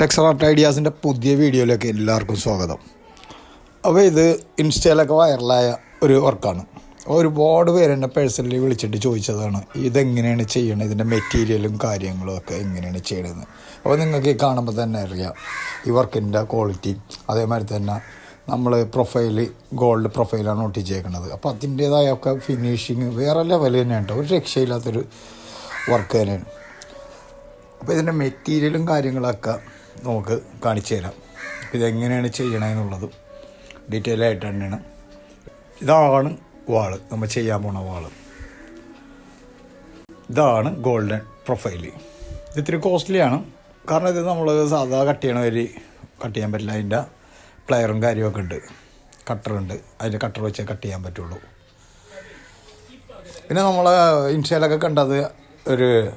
Texture art ഐഡിയാസിന്റെ പുതിയ വീഡിയോയിലേക്ക് എല്ലാവർക്കും സ്വാഗതം. അപ്പോൾ ഇത് ഇൻസ്റ്റയിലൊക്കെ വൈറലായ ഒരു വർക്കാണ്. ഒരുപാട് പേര് എന്നെ പേഴ്സണലി വിളിച്ചിട്ട് ചോദിച്ചതാണ് ഇതെങ്ങനെയാണ് ചെയ്യണത്? ഇതിന്റെ മെറ്റീരിയലും കാര്യങ്ങളും ഒക്കെ എങ്ങനെയാണ് ചെയ്യണത്? അപ്പോൾ നിങ്ങൾക്ക് ഈ കാണുമ്പോൾ തന്നെ അറിയാം ഈ വർക്കിന്റെ ക്വാളിറ്റി അതേമാതിരി തന്നെ നമ്മൾ പ്രൊഫൈൽ ഗോൾഡ് പ്രൊഫൈലാണ് ഒട്ടിച്ചേക്കുന്നത് അപ്പോൾ അതിന്റേതായ ഒക്കെ ഫിനിഷിങ് വേറെ ലെവൽ തന്നെയാണ് കേട്ടോ. ഒരു രക്ഷയില്ലാത്തൊരു വർക്ക് തന്നെയാണ്. അപ്പോൾ ഇതിന്റെ മെറ്റീരിയലും കാര്യങ്ങളൊക്കെ നമുക്ക് കാണിച്ചു തരാം. ഇതെങ്ങനെയാണ് ചെയ്യണമെന്നുള്ളതും ഡീറ്റെയിൽ ആയിട്ട് തന്നെയാണ്. ഇതാണ് വാൾ. നമ്മൾ ചെയ്യാൻ പോണ വാൾ. ഇതാണ് ഗോൾഡൻ പ്രൊഫൈൽ ഇത് ഇത്തിരി കോസ്റ്റ്ലിയാണ് കാരണം ഇത് നമ്മൾ സാധാ കട്ട് ചെയ്യണ വരി കട്ട് ചെയ്യാൻ പറ്റില്ല. അതിന്റെ പ്ലെയറും കാര്യമൊക്കെ ഉണ്ട്. കട്ടറുണ്ട് അതിന്റെ കട്ടർ വെച്ചേ കട്ട് ചെയ്യാൻ പറ്റുള്ളൂ. പിന്നെ നമ്മൾ ഇൻസ്റ്റയിലൊക്കെ കണ്ടത് ഒരു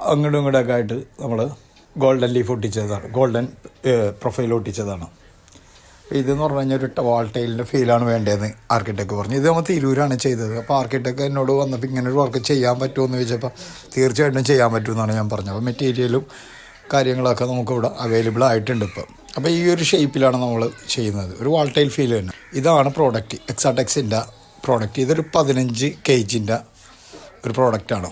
അങ്ങോട്ടും ഇങ്ങോട്ടൊക്കെ ആയിട്ട് നമ്മൾ ഗോൾഡൻ ലീഫ് ഒട്ടിച്ചതാണ്. ഗോൾഡൻ പ്രൊഫൈൽ ഒട്ടിച്ചതാണ്. ഇതെന്ന് പറഞ്ഞു കഴിഞ്ഞാൽ ഒരു വാൾട്ടൈലിന്റെ ഫീലാണ് വേണ്ടതെന്ന് ആർക്കിടെക്ട് പറഞ്ഞു. ഇത് നമ്മൾ തിരൂരാണ് ചെയ്തത്. അപ്പോൾ ആർക്കിടെക്ട് എന്നോട് വന്നപ്പോൾ ഇങ്ങനെ ഒരു വർക്ക് ചെയ്യാൻ പറ്റുമോ എന്ന് ചോദിച്ചപ്പോൾ തീർച്ചയായിട്ടും ചെയ്യാൻ പറ്റുമെന്നാണ് ഞാൻ പറഞ്ഞത്. അപ്പോൾ മെറ്റീരിയലും കാര്യങ്ങളൊക്കെ നമുക്കിവിടെ അവൈലബിൾ ആയിട്ടുണ്ട് ഇപ്പം. അപ്പോൾ ഈ ഒരു ഷേപ്പിലാണ് നമ്മൾ ചെയ്യുന്നത്. ഒരു വാൾട്ടൈൽ ഫീൽ തന്നെ. ഇതാണ് പ്രോഡക്റ്റ് എക്സാടെക്സിന്റെ പ്രോഡക്റ്റ് ഇതൊരു പതിനഞ്ച് കെ ജിന്റെ ഒരു പ്രോഡക്റ്റാണ്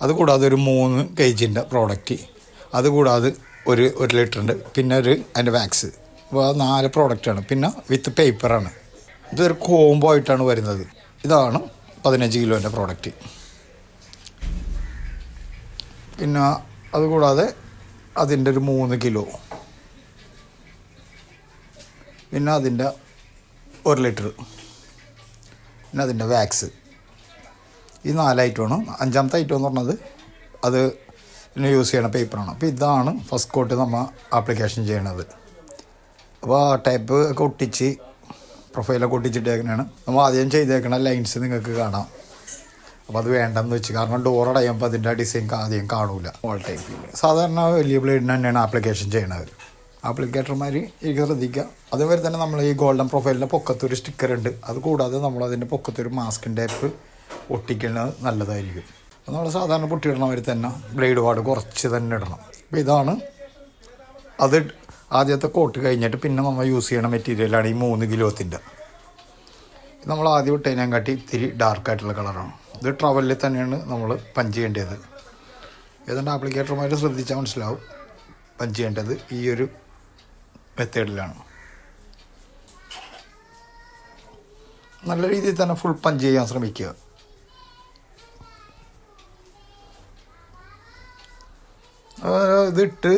അതുകൂടാതെ ഒരു മൂന്ന് കെ ജിന്റെ പ്രോഡക്റ്റ് അതുകൂടാതെ ഒരു ഒരു ലിറ്ററുണ്ട് പിന്നെ ഒരു അതിന്റെ വാക്സ് അപ്പോൾ നാല് പ്രോഡക്റ്റാണ് പിന്നെ വിത്ത് പേപ്പറാണ് ഇതൊരു കോംബോ ആയിട്ടാണ് വരുന്നത്. ഇതാണ് പതിനഞ്ച് കിലോന്റെ പ്രോഡക്റ്റ് പിന്നെ അതുകൂടാതെ അതിന്റെ ഒരു മൂന്ന് കിലോ. പിന്നെ അതിന്റെ ഒരു ലിറ്റർ. പിന്നെ അതിന്റെ വാക്സ് ഈ നാല് ഐറ്റമാണ് അഞ്ചാമത്തെ ഐറ്റം എന്ന് പറഞ്ഞത് അത് പിന്നെ യൂസ് ചെയ്യണ പേപ്പറാണ് അപ്പോൾ ഇതാണ് ഫസ്റ്റ് കോട്ട് നമ്മൾ ആപ്ലിക്കേഷൻ ചെയ്യണത്. അപ്പോൾ ആ ടൈപ്പ് ഒക്കെ ഒട്ടിച്ച് പ്രൊഫൈലൊക്കെ ഒട്ടിച്ചിട്ടേക്കണാണ്. നമ്മൾ ആദ്യം ചെയ്തേക്കണ ലൈൻസ് നിങ്ങൾക്ക് കാണാം. അപ്പോൾ അത് വേണ്ടെന്ന് വെച്ച് കാരണം ഡോർ അടയുമ്പോൾ അതിന്റെ ഡിസൈൻ ആദ്യം കാണൂല. ഓൾ ടൈപ്പിൽ സാധാരണ വലിയ ബ്ലേഡിന് തന്നെയാണ് ആപ്ലിക്കേഷൻ ചെയ്യണത്. ആപ്ലിക്കേറ്റർമാർ എനിക്ക് ശ്രദ്ധിക്കുക അതേപോലെ തന്നെ നമ്മൾ ഈ ഗോൾഡൻ പ്രൊഫൈലിന്റെ പൊക്കത്തൊരു സ്റ്റിക്കർ ഉണ്ട്. അത് കൂടാതെ നമ്മൾ പൊക്കത്തൊരു മാസ്കിൻ ടൈപ്പ് ഒട്ടിക്കുന്നത് നല്ലതായിരിക്കും. നമ്മൾ സാധാരണ പൊട്ടിയിടണവർ തന്നെ ബ്ലേഡ് പാട് കുറച്ച് തന്നെ ഇടണം. അപ്പോൾ ഇതാണ് അത് ആദ്യത്തെ കോട്ട് കഴിഞ്ഞിട്ട് പിന്നെ നമ്മൾ യൂസ് ചെയ്യണ മെറ്റീരിയലാണ് ഈ മൂന്ന് കിലോത്തിന്റെ നമ്മൾ ആദ്യം ഇട്ടതിനെ കാട്ടി ഇത്തിരി ഡാർക്കായിട്ടുള്ള കളറാണ് ഇത് ട്രാവലിൽ തന്നെയാണ് നമ്മൾ പഞ്ച് ചെയ്യേണ്ടത്. ഏതാണ്ട് ആപ്ലിക്കേറ്റർമാർ ശ്രദ്ധിച്ചാൽ മനസ്സിലാവും പഞ്ച് ചെയ്യേണ്ടത് ഈ ഒരു മെത്തേഡിലാണ് നല്ല രീതിയിൽ തന്നെ ഫുൾ പഞ്ച് ചെയ്യാൻ ശ്രമിക്കുക. ഇതിട്ട്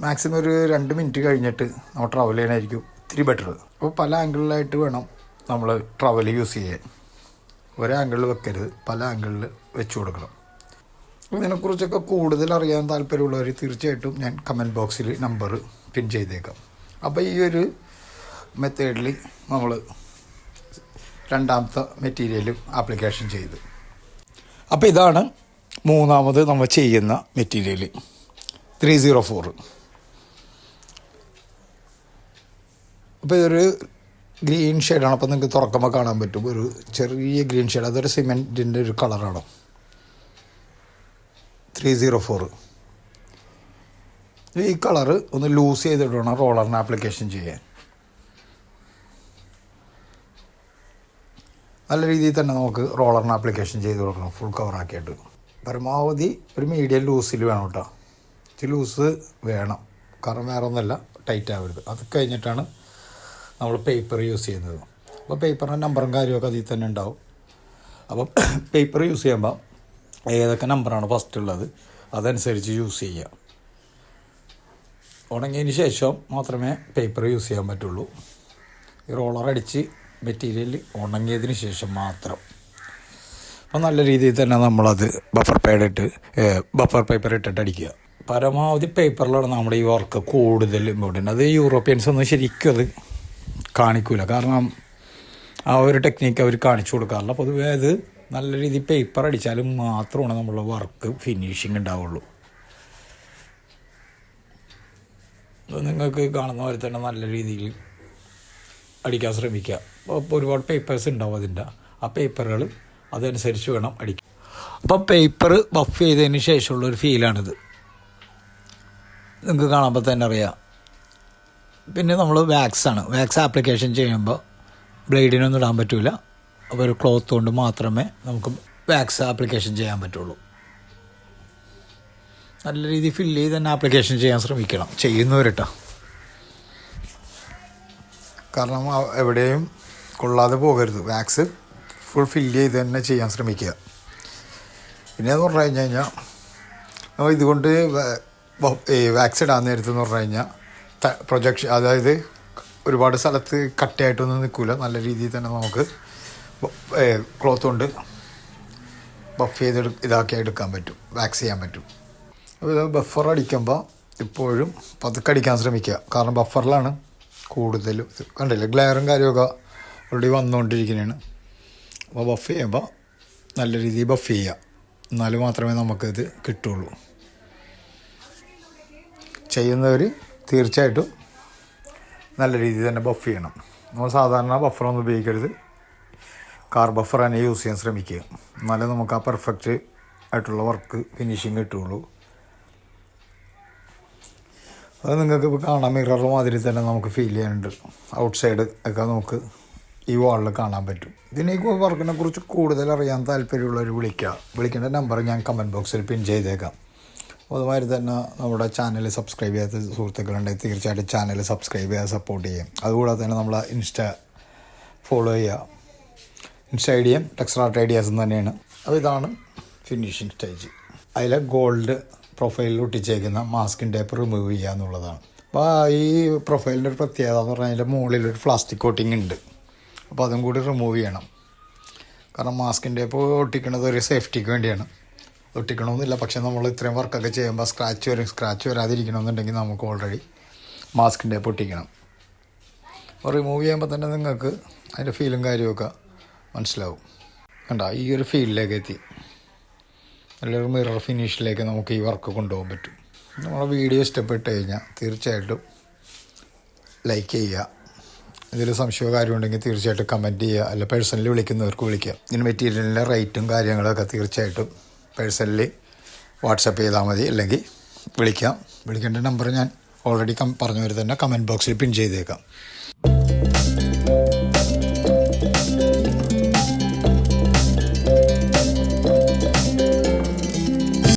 മാക്സിമം ഒരു രണ്ട് മിനിറ്റ് കഴിഞ്ഞിട്ട് നമ്മൾ ട്രാവൽ ചെയ്യാനായിരിക്കും. ഇത്തിരി ബെറ്റർ അപ്പോൾ പല ആംഗിളിലായിട്ട് വേണം നമ്മൾ ട്രാവൽ യൂസ് ചെയ്യാൻ. ഒരേ ആംഗിളിൽ വെക്കരുത്. പല ആംഗിളിൽ വെച്ച് കൊടുക്കണം. ഇതിനെക്കുറിച്ചൊക്കെ കൂടുതൽ അറിയാൻ താല്പര്യമുള്ളവർ തീർച്ചയായിട്ടും ഞാൻ കമന്റ് ബോക്സിൽ നമ്പർ പിൻ ചെയ്തേക്കാം. അപ്പോൾ ഈ ഒരു മെത്തേഡിൽ നമ്മൾ രണ്ടാമത്തെ മെറ്റീരിയലും ആപ്ലിക്കേഷൻ ചെയ്ത്. അപ്പോൾ ഇതാണ് മൂന്നാമത് നമ്മൾ ചെയ്യുന്ന മെറ്റീരിയൽ ത്രീ സീറോ ഫോർ. അപ്പോൾ ഇതൊരു ഗ്രീൻ ഷെയ്ഡാണ്. അപ്പോൾ നിങ്ങൾക്ക് തുറക്കുമ്പോൾ കാണാൻ പറ്റും. ഒരു ചെറിയ ഗ്രീൻ ഷെയ്ഡ്. അതൊരു സിമെന്റിന്റെ ഒരു കളറാണ്. Three zero four. ഈ കളറ് ഒന്ന് ലൂസ് ചെയ്തിട്ട് വേണം റോളറിന് ആപ്ലിക്കേഷൻ ചെയ്യാൻ. നല്ല രീതിയിൽ തന്നെ നമുക്ക് റോളറിന് ആപ്ലിക്കേഷൻ ചെയ്ത് കൊടുക്കണം. ഫുൾ കവറാക്കിയിട്ട്. പരമാവധി ഒരു മീഡിയം ലൂസിൽ വേണം കേട്ടോ. ഇച്ചിരി ലൂസ് വേണം. കാരണം വേറെ ഒന്നല്ല ടൈറ്റ് ആവരുത്. അത് കഴിഞ്ഞിട്ടാണ് നമ്മൾ പേപ്പർ യൂസ് ചെയ്യുന്നത്. അപ്പോൾ പേപ്പറിന്റെ നമ്പറും കാര്യമൊക്കെ അതിൽ തന്നെ ഉണ്ടാവും. അപ്പം പേപ്പർ യൂസ് ചെയ്യുമ്പോൾ ഏതൊക്കെ നമ്പറാണ് ഫസ്റ്റ് ഉള്ളത് അതനുസരിച്ച് യൂസ് ചെയ്യുക ഉണങ്ങിയതിന് ശേഷം മാത്രമേ പേപ്പർ യൂസ് ചെയ്യാൻ പറ്റുള്ളൂ. ഈ റോളർ അടിച്ച് മെറ്റീരിയൽ ഉണങ്ങിയതിന് ശേഷം മാത്രം. അപ്പോൾ നല്ല രീതിയിൽ തന്നെ നമ്മളത് ബഫർ പേഡ് ഇട്ട് ബഫർ പേപ്പർ ഇട്ടിട്ട് അടിക്കുക. പരമാവധി പേപ്പറിലാണ് നമ്മുടെ ഈ വർക്ക് കൂടുതൽ ഇമ്പോർട്ടന്റ് അത് യൂറോപ്യൻസ് ഒന്നും ശരിക്കും അത് കാണിക്കൂല. കാരണം ആ ഒരു ടെക്നിക്ക് അവർ കാണിച്ചു കൊടുക്കാറില്ല. പൊതുവേ അത് നല്ല രീതിയിൽ പേപ്പർ അടിച്ചാലും മാത്രമാണ് നമ്മളുടെ വർക്ക് ഫിനിഷിങ് ഉണ്ടാവുള്ളൂ. നിങ്ങൾക്ക് കാണുന്ന പോലെ തന്നെ നല്ല രീതിയിൽ അടിക്കാൻ ശ്രമിക്കുക. അപ്പോൾ ഒരുപാട് പേപ്പേഴ്സ് ഉണ്ടാവും അതിന്റെ. ആ പേപ്പറുകൾ അതനുസരിച്ച് വേണം അടിക്കാൻ. അപ്പോൾ പേപ്പർ ബഫ് ചെയ്തതിന് ശേഷമുള്ള ഒരു ഫീലാണിത് നിങ്ങൾക്ക് കാണുമ്പോൾ തന്നെ അറിയാം. പിന്നെ നമ്മൾ വാക്സ് ആണ്. വാക്സ് ആപ്ലിക്കേഷൻ ചെയ്യുമ്പോൾ ബ്ലേഡിനൊന്നും ഇടാൻ പറ്റില്ല അപ്പോൾ ഒരു ക്ലോത്ത് കൊണ്ട് മാത്രമേ നമുക്ക് വാക്സ് ആപ്ലിക്കേഷൻ ചെയ്യാൻ പറ്റുള്ളൂ. നല്ല രീതിയിൽ ഫില്ല് ചെയ്ത് തന്നെ ആപ്ലിക്കേഷൻ ചെയ്യാൻ ശ്രമിക്കണം. ചെയ്യുന്നവരിട്ടോ. കാരണം എവിടെയും കൊള്ളാതെ പോകരുത്. വാക്സ് ഫുൾ ഫില്ല് ചെയ്ത് തന്നെ ചെയ്യാൻ ശ്രമിക്കുക. പിന്നെ എന്ന് പറഞ്ഞു കഴിഞ്ഞ് കഴിഞ്ഞാൽ ഇതുകൊണ്ട് ഈ വാക്സ് ഇടാൻ നേരത്ത് എന്ന് പറഞ്ഞു കഴിഞ്ഞാൽ പ്രൊജക്ഷൻ അതായത് ഒരുപാട് സ്ഥലത്ത് കട്ടയായിട്ടൊന്നും നിൽക്കില്ല നല്ല രീതിയിൽ തന്നെ നമുക്ക് ക്ലോത്ത് കൊണ്ട് ബഫ് ചെയ്ത് ഇതാക്കി എടുക്കാൻ പറ്റും. വാക്സ് ചെയ്യാൻ പറ്റും. അപ്പോൾ ഇത് ബഫർ അടിക്കുമ്പോൾ ഇപ്പോഴും പതുക്കെ അടിക്കാൻ ശ്രമിക്കുക. കാരണം ബഫറിലാണ് കൂടുതലും കണ്ടില്ലേ ഗ്ലെയറും കാര്യമൊക്കെ ഓൾറെഡി വന്നുകൊണ്ടിരിക്കുന്നതാണ്. അപ്പോൾ ബഫ് ചെയ്യുമ്പോൾ നല്ല രീതിയിൽ ബഫ് ചെയ്യുക. എന്നാൽ മാത്രമേ നമുക്കിത് കിട്ടുള്ളൂ ചെയ്യുന്നവർ തീർച്ചയായിട്ടും നല്ല രീതിയിൽ തന്നെ ബഫ് ചെയ്യണം. നമ്മൾ സാധാരണ ബഫറൊന്നും ഉപയോഗിക്കരുത്. കാർ ബഫർ തന്നെ യൂസ് ചെയ്യാൻ ശ്രമിക്കുക. എന്നാലേ നമുക്ക് ആ പെർഫെക്റ്റ് ആയിട്ടുള്ള വർക്ക് ഫിനിഷിങ് കിട്ടുള്ളൂ അത് നിങ്ങൾക്ക് ഇപ്പോൾ കാണാം മിറർ മാതിരി തന്നെ നമുക്ക് ഫീൽ ചെയ്യാനുണ്ട്. ഔട്ട് സൈഡ് ഒക്കെ നമുക്ക് ഈ വാളിൽ കാണാൻ പറ്റും. ഇതിനെ വർക്കിനെ കുറിച്ച് കൂടുതൽ അറിയാൻ താല്പര്യമുള്ളവർ വിളിക്കുക. വിളിക്കേണ്ട നമ്പർ ഞാൻ കമന്റ് ബോക്സിൽ പിൻ ചെയ്തേക്കാം. അതുമാതിരി തന്നെ നമ്മുടെ ചാനൽ സബ്സ്ക്രൈബ് ചെയ്യാത്ത സുഹൃത്തുക്കളുണ്ടെങ്കിൽ തീർച്ചയായിട്ടും ചാനൽ സബ്സ്ക്രൈബ് ചെയ്യാൻ സപ്പോർട്ട് ചെയ്യും അതുകൂടാതെ തന്നെ നമ്മൾ ഇൻസ്റ്റ ഫോളോ ചെയ്യുക. ഇൻസ്റ്റ ഐ ഡിയും ടെക്സ്ട്രാർട്ട് ഐഡിയാസ് തന്നെയാണ്. അപ്പോൾ ഇതാണ് ഫിനിഷിങ് സ്റ്റേജ് അതിലെ ഗോൾഡ് പ്രൊഫൈലിൽ ഒട്ടിച്ചേക്കുന്ന മാസ്കിൻ ടേപ്പ് റിമൂവ് ചെയ്യുക എന്നുള്ളതാണ്. അപ്പോൾ ഈ പ്രൊഫൈലിന്റെ ഒരു പ്രത്യേകത എന്ന് പറഞ്ഞാൽ അതിന്റെ മുകളിലൊരു പ്ലാസ്റ്റിക് കോട്ടിങ് ഉണ്ട്. അപ്പോൾ അതും കൂടി റിമൂവ് ചെയ്യണം. കാരണം മാസ്കിൻ ടേപ്പ് ഒട്ടിക്കുന്നത് ഒരു സേഫ്റ്റിക്ക് വേണ്ടിയാണ്. ഒട്ടിക്കണമെന്നില്ല. പക്ഷേ നമ്മൾ ഇത്രയും വർക്കൊക്കെ ചെയ്യുമ്പോൾ സ്ക്രാച്ച് വരും. സ്ക്രാച്ച് വരാതിരിക്കണമെന്നുണ്ടെങ്കിൽ നമുക്ക് ഓൾറെഡി മാസ്കിന്റെ പൊട്ടിക്കണം. റിമൂവ് ചെയ്യുമ്പോൾ തന്നെ നിങ്ങൾക്ക് അതിന്റെ ഫീലും കാര്യമൊക്കെ മനസ്സിലാവും. കണ്ട? ഈ ഒരു ഫീൽഡിലേക്ക് എത്തി. നല്ലൊരു മിറർ ഫിനിഷിലേക്ക് നമുക്ക് ഈ വർക്ക് കൊണ്ടുപോകാൻ പറ്റും. നമ്മുടെ വീഡിയോ ഇഷ്ടപ്പെട്ട് കഴിഞ്ഞാൽ തീർച്ചയായിട്ടും ലൈക്ക് ചെയ്യുക. ഇതിൽ സംശയമോ കാര്യമുണ്ടെങ്കിൽ തീർച്ചയായിട്ടും കമന്റ് ചെയ്യുക. അല്ല പേഴ്സണലി വിളിക്കുന്നവർക്ക് വിളിക്കുക ഇതിന് മെറ്റീരിയലിന്റെ റേറ്റും കാര്യങ്ങളൊക്കെ തീർച്ചയായിട്ടും പേഴ്സണലി വാട്സപ്പ് ചെയ്താൽ മതി. അല്ലെങ്കിൽ വിളിക്കാം. വിളിക്കേണ്ട നമ്പർ ഞാൻ ഓൾറെഡി കം പറഞ്ഞവർ തന്നെ കമന്റ് ബോക്സിൽ പിൻ ചെയ്തേക്കാം.